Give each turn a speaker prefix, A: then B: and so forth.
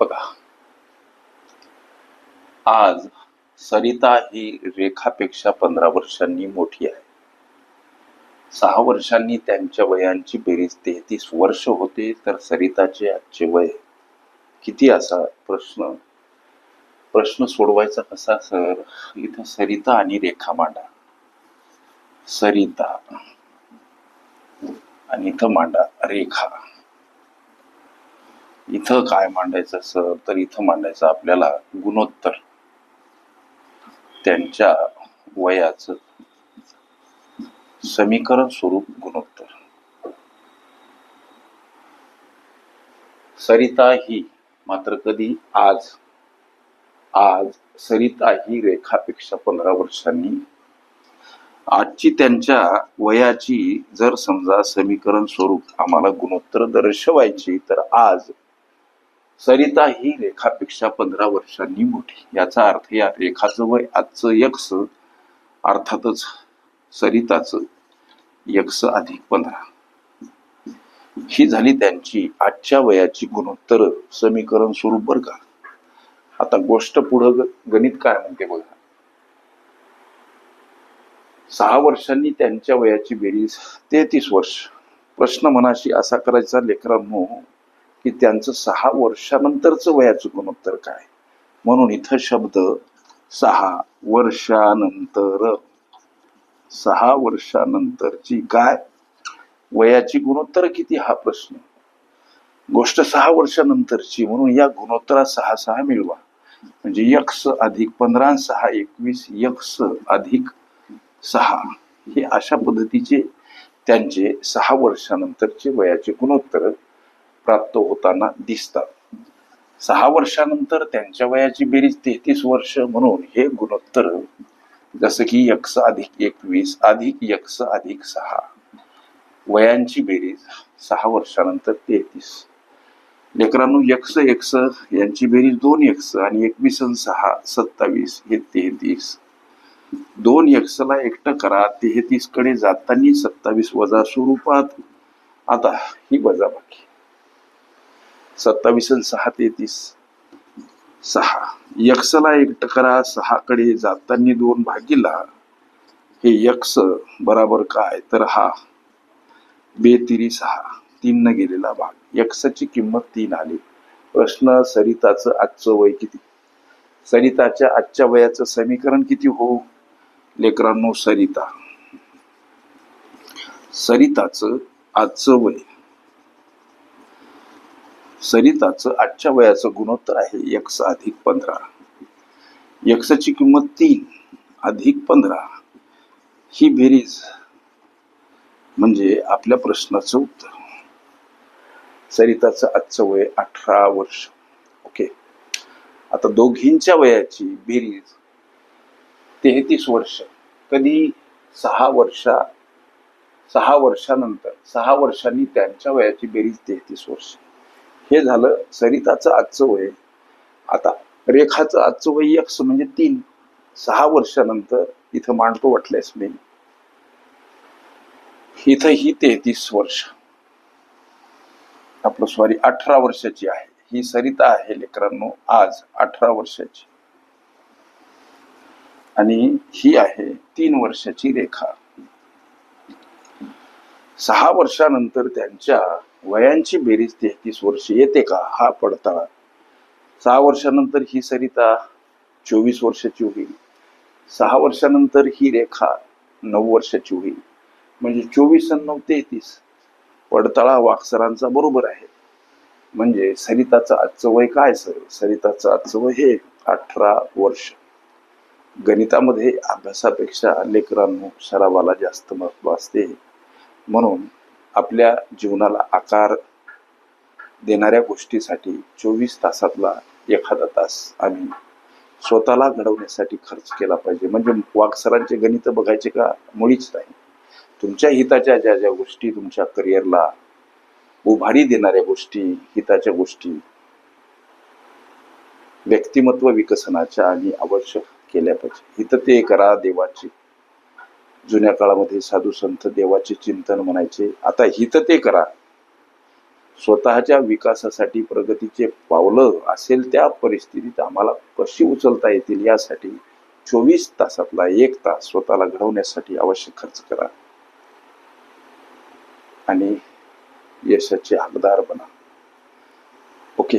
A: बघा. आज सरिता ही रेखापेक्षा पंधरा वर्षांनी मोठी आहे. सहा वर्षांनी त्यांच्या वयांची बेरीज तेहतीस वर्ष होते तर सरिताचे आजचे वय किती असा प्रश्न? प्रश्न सोडवायचा कसा सर? इथं सरिता आणि रेखा मांडा. सरिता आणि इथं मांडा रेखा. इथं काय मांडायचं सर? तर इथं मांडायचं आपल्याला गुणोत्तर. त्यांच्या वयाचं समीकरण स्वरूप गुणोत्तर. सरिता ही मात्र कधी आज आज सरिता ही रेखापेक्षा पंधरा वर्षांनी. आजची त्यांच्या वयाची जर समजा समीकरण स्वरूप आम्हाला गुणोत्तर दर्शवायची तर आज सरिता ही रेखापेक्षा पंधरा वर्षांनी मोठी. याचा अर्थ या रेखाचं वय आजचं यक्स अर्थातच सरिताचं यक्स अधिक पंधरा. ही झाली त्यांची आजच्या वयाची गुणोत्तर समीकरण स्वरूप बरं का आता गोष्ट पुढं ग- गणित काय म्हणते बघा. सहा वर्षांनी त्यांच्या वयाची बेरीज तेहतीस वर्ष. प्रश्न मनाशी असा करायचा लेकरांनो की त्यांचं सहा वर्षानंतरचं वयाचं गुणोत्तर काय? म्हणून इथं शब्द सहा वर्षानंतर. सहा वर्षानंतरची काय? वयाची गुणोत्तर किती? हा प्रश्न. गोष्ट सहा वर्षानंतरची म्हणून या गुणोत्तरात सहा सहा मिळवा. म्हणजे यक्स अधिक पंधरा सहा एकवीस यक्स अधिक सहा. हे अशा पद्धतीचे त्यांचे सहा वर्षानंतरचे वयाचे गुणोत्तर प्राप्त होताना दिसतात. सहा वर्षानंतर त्यांच्या वयाची बेरीज तेहतीस वर्ष म्हणून हे गुणोत्तर जसं की यक्ष अधिक एकवीस अधिक यक्ष अधिक सहा वयांची बेरीज सहा वर्षानंतर तेहतीस. लेकरांनो यक्ष एक्स यांची बेरीज दोन यक्ष आणि एकवीस सहा सत्तावीस हे तेहतीस. दोन यक्षला एकटं करा तेहतीसकडे जाताना सत्तावीस वजा स्वरूपात आता ही वजाबाकी. सत्तावीस आणि सहा तेहतीस. सहा. यक्षला एक करा सहा कडे दोन भागीला. हे यक्ष बराबर काय? तर हा. बेतिरी सहा. तीन न गेलेला भाग. यक्षाची किंमत तीन आली. प्रश्न सरिताचं आजचं वय किती? सरिताच्या आजच्या वयाचं समीकरण किती हो? लेकरांनो सरिता. सरिताचं आजचं वय सरिताचं आजच्या वयाचं गुणोत्तर आहे यक्स अधिक पंधरा. यक्षाची किंमत तीन अधिक पंधरा. ही बेरीज म्हणजे आपल्या प्रश्नाचं उत्तर. सरिताचं आजचं वय अठरा वर्ष. ओके. आता दोघींच्या वयाची बेरीज तेहतीस वर्ष. कधी? सहा वर्षा सहा वर्षानंतर. सहा वर्षांनी त्यांच्या वयाची बेरीज तेहतीस वर्ष. हे झालं सरिताचं आजचं वय. आता रेखाचं आजचं वय एक म्हणजे तीन. सहा वर्षानंतर इथं मांडतो वाटल्यास मी. इथं ही तेहतीस वर्ष. आपलं सॉरी अठरा वर्षाची आहे. ही सरिता आहे लेकरांनो आज अठरा वर्षाची. आणि ही आहे तीन वर्षाची रेखा. सहा वर्षानंतर त्यांच्या वयांची बेरीज तेहतीस वर्ष येते का? हा पडताळा सहा वर्षानंतर ही सरिता चोवीस वर्षाची होईल. सहा वर्षानंतर ही रेखा नऊ वर्षाची होईल. म्हणजे चोवीस आणि नऊ तेहतीस. पडताळा वाक्सरांचा बरोबर आहे. म्हणजे सरिताचं आजचं वय काय सर? सरिताचं आजचं वय हे अठरा वर्ष. गणितामध्ये अभ्यासापेक्षा लेकरांनो सरावाला जास्त महत्त्व असते. म्हणून आपल्या जीवनाला आकार देणाऱ्या गोष्टीसाठी चोवीस तासातला एखादा तास आम्ही स्वतःला घडवण्यासाठी खर्च केला पाहिजे. म्हणजे वाकसरांचे गणित बघायचे का? मुळीच नाही. तुमच्या हिताच्या ज्या ज्या गोष्टी तुमच्या करिअरला उभारी देणाऱ्या गोष्टी हिताच्या गोष्टी व्यक्तिमत्व विकसनाच्या आणि आवश्यक केल्या पाहिजे. हित ते करा देवाची. जुन्या काळामध्ये साधू संत देवाचे चिंतन म्हणायचे. आता हित ते करा. स्वतःच्या विकासासाठी प्रगतीचे पावलं असेल त्या परिस्थितीत आम्हाला कशी उचलता येतील यासाठी चोवीस तासातला एक तास स्वतःला घडवण्यासाठी आवश्यक खर्च करा. आणि यशाचे हकदार बना ओके